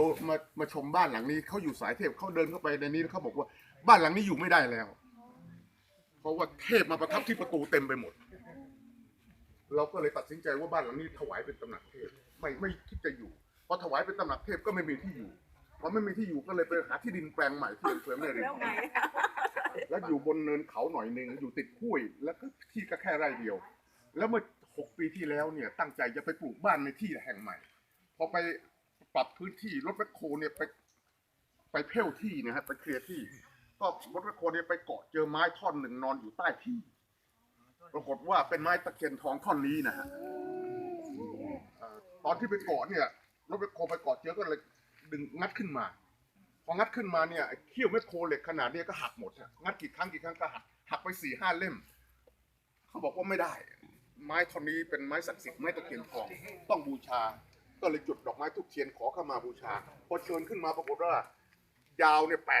ดูมามาชมบ้านหลังนี้เขาอยู่สายเทพเขาเดินเข้าไปในนี้แล้วเขาบอกว่าบ้านหลังนี้อยู่ไม่ได้แล้ว เพราะว่าเทพมาประทับที่ประตูเต็มไปหมด เราก็เลยตัดสินใจว่าบ้านหลังนี้ถวายเป็นตำหนักเทพไม่ไม่คิดจะอยู่พอถวายเป็นตำหนักเทพก็ไม่มีที่อยู่พอไม่มีที่อยู่ก็เลยไปหาที่ดินแปลงใหม่ที่อำเภอแม่ริมแล้วไงแล้วอยู่บนเนินเขาหน่อยหนึ่งอยู่ติดห้วย แล้วก็ที่ก็แค่ไร่เดียว แล้วเมื่อหกปีที่แล้วเนี่ยตั้งใจจะไปปลูกบ้านในที่แห่งใหม่ พอไป ปรับพื้นที่รถแมคโครเนี่ยไปไปเพ่วที่นะฮะไปเคลียร์ที่ ก็รถแมคโครเนี่ยไปเกาะเจอไม้ท่อนหนึ่งนอนอยู่ใต้ที่ ปรากฏว่าเป็นไม้ตะเคียนทองท่อนนี้นะฮะตอนที่ไปเกาะเนี่ยรถแมคโครไปเกาะเจอก็เลยดึงงัดขึ้นมา พองัดขึ้นมาเนี่ยเขี้ยวแมคโครเหล็กขนาดเนี้ยก็หักหมดอะงัดกี่ครั้งกี่ครั้งก็หักหักไปสี่ห้าเล่ม เขาบอกว่าไม่ได้ ไม้ท่อนนี้เป็นไม้ศักดิ์สิทธิ์ไม้ตะเคียนทองต้องบูชา ก็เลยจุดดอกไม้ทุกเทียนขอเข้ามาบูชา พอเชิญขึ้นมาปรากฏว่ายาวเนี่ยแปด